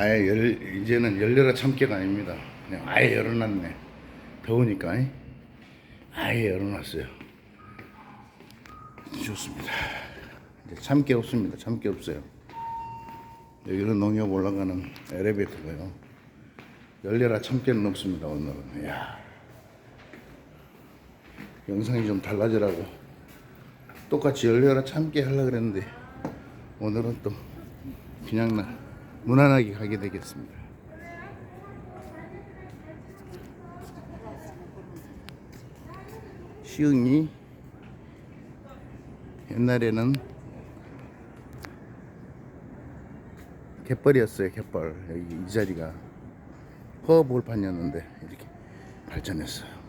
아예 열, 이제는 열려라 참깨가 아닙니다. 그냥 아예 열어놨네. 더우니까. 이? 아예 열어놨어요. 좋습니다. 이제 참깨 없습니다. 참깨 없어요. 여기는 농협 올라가는 엘리베이터고요. 열려라 참깨는 없습니다. 오늘은. 이야. 영상이 좀 달라지라고 똑같이 열려라 참깨 하려고 그랬는데 오늘은 또 그냥 나 무난하게 가게 되겠습니다. 시흥이 옛날에는 갯벌이었어요 갯벌 여기 이 자리가 허벌판이었는데 이렇게 발전했어요